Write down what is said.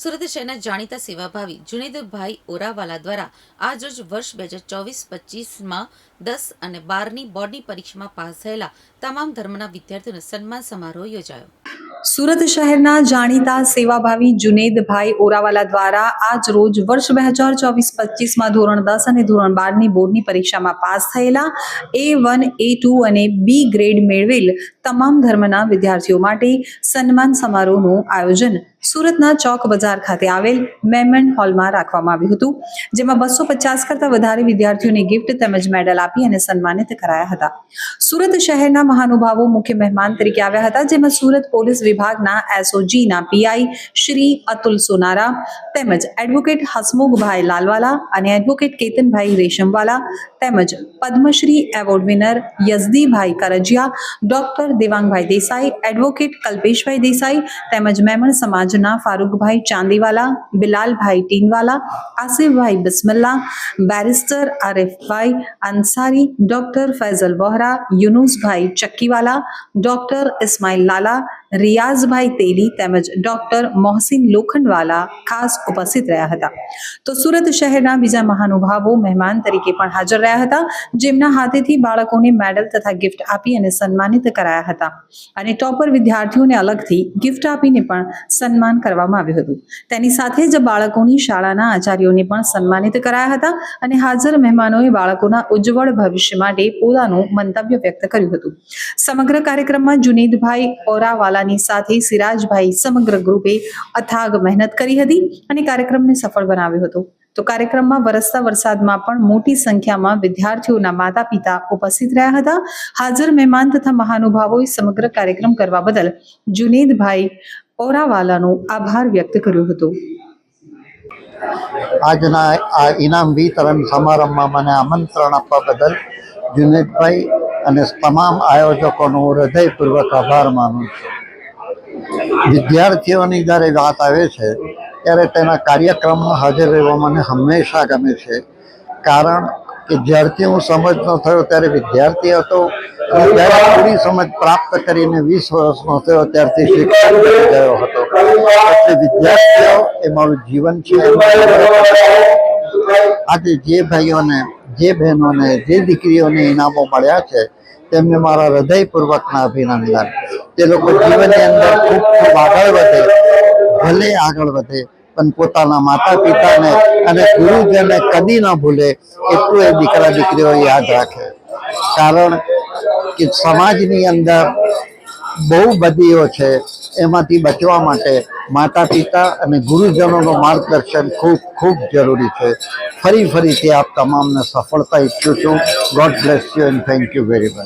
સુરત શહેરના જાણીતા સેવાભાવી જુનેદભાઈ ઓરાવાલા દ્વારા આજરોજ વર્ષ બે હજાર ચોવીસ પચીસમાં દસ અને બારની બોર્ડની પરીક્ષામાં પાસ થયેલા તમામ ધર્મના વિદ્યાર્થીઓનો સન્માન સમારોહ યોજાયો. સુરત શહેરના જાણીતા સેવાભાવી જુનેદભાઈ ઓરાવાલા દ્વારા આજ રોજ વર્ષ બે હજાર ચોવીસ પચીસમાં ધોરણ દસ અને ધોરણ બારની બોર્ડની પરીક્ષામાં પાસ થયેલા એ વન એ ટુ અને બી ગ્રેડ મેળવેલ તમામ ધર્મના વિદ્યાર્થીઓ માટે સન્માન સમારોહનું આયોજન સુરતના ચોક બજાર ખાતે આવેલ મેમન હોલમાં રાખવામાં આવ્યું હતું, જેમાં બસો પચાસ કરતાં વધારે વિદ્યાર્થીઓને ગિફ્ટ તેમજ મેડલ આપી અને સન્માનિત કરાયા હતા. સુરત શહેરના મહાનુભાવો મુખ્ય મહેમાન તરીકે આવ્યા હતા, જેમાં સુરત પોલીસ વિભાગના એસઓજીના પીઆઈ શ્રી અતુલ સોનારા તેમજ એડવોકેટ હસમુખભાઈ લાલવાલા અને એડવોકેટ કેતનભાઈ રેશમવાલા તેમજ Padmashri award winner Yazdibhai Karanjia, doctor Devangbhai Desai, advocate Kalpeshbhai Desai તેમજ મેમણ સમાજના Farukbhai Chandiwala, Bilalbhai Tinwala, Asifbhai Bismillah, barrister Arifbhai Ansari, doctor Faizal Vohra, Yunusbhai Chakkiwala, doctor Ismail Lala Riyazbhai Teli તેમજ doctor Mohsin Lokhandwala ખાસ ઉપસ્થિત રહ્યા હતા. તો સુરત શહેરના બીજા મહાનુભાવો મહેમાન તરીકે પણ હાજર રહ્યા હતા, જેમના હાથેથી બાળકોને મેડલ તથા ગિફ્ટ આપી અને સન્માનિત કરાયા હતા. અને ટોપર વિદ્યાર્થીઓને અલગથી ગિફ્ટ આપીને પણ સન્માન કરવામાં આવ્યું હતું. તેની સાથે જ બાળકોની શાળાના આચાર્યોને પણ સન્માનિત કરાયા હતા અને હાજર મહેમાનોએ બાળકોના ઉજ્જવળ ભવિષ્ય માટે પોતાનું મંતવ્ય વ્યક્ત કર્યું હતું. સમગ્ર કાર્યક્રમમાં જુનેદભાઈ ઓરાવાલાની સાથે સિરાજભાઈ સમગ્ર ગ્રુપે અથાગ મહેનત કરી હતી અને કાર્યક્રમને સફળ બનાવ્યો હતો. તો કાર્યક્રમમાં વરસતા વરસાદમાં પણ મોટી સંખ્યામાં વિદ્યાર્થીઓના માતા પિતા ઉપસ્થિત રહ્યા હતા. હાજર મહેમાન તથા મહાનુભાવોએ સમગ્ર કાર્યક્રમ કરવા બદલ જુનેદભાઈ ઓરાવાલાનો આભાર વ્યક્ત કર્યો હતો. આજના આ ઇનામ વિતરણ સમારંભમાં મને આમંત્રણ આપવા બદલ જુનેદભાઈ અને તમામ આયોજકોનો હૃદયપૂર્વક આભાર માનું છું. વિદ્યાર્થીઓની જ્યારે વાત આવે છે, ત્યારે તેના કાર્યક્રમમાં હાજર રહેવા મને હંમેશા ગમે છે. કારણ કે જ્યારથી હું સમજનો થયો, ત્યારે વિદ્યાર્થી હતો. જ્યારે પૂરી સમજ પ્રાપ્ત કરીને વીસ વર્ષનો થયો, ત્યારથી શિક્ષક બની ગયો હતો. એટલે વિદ્યાર્થીઓ એ મારું જીવન છે. આજે જે ભાઈઓને, જે બહેનોને, જે દીકરીઓને ઇનામો મળ્યા છે તેમને મારા હૃદયપૂર્વકના અભિનંદન. તે લોકો જીવનની અંદર ખૂબ ખૂબ આગળ વધે, ભલે આગળ વધે, પણ પોતાના માતા પિતાને અને ગુરુજનને કદી ન ભૂલે, એટલું એ દીકરા દીકરીઓ યાદ રાખે. કારણ કે સમાજની અંદર બહુ બધીઓ છે, એમાંથી બચવા માટે માતા પિતા અને ગુરુજનોનું માર્ગદર્શન ખૂબ ખૂબ જરૂરી છે. ફરી ફરીથી આપ તમામને સફળતા ઈચ્છું છું. God bless you and thank you very much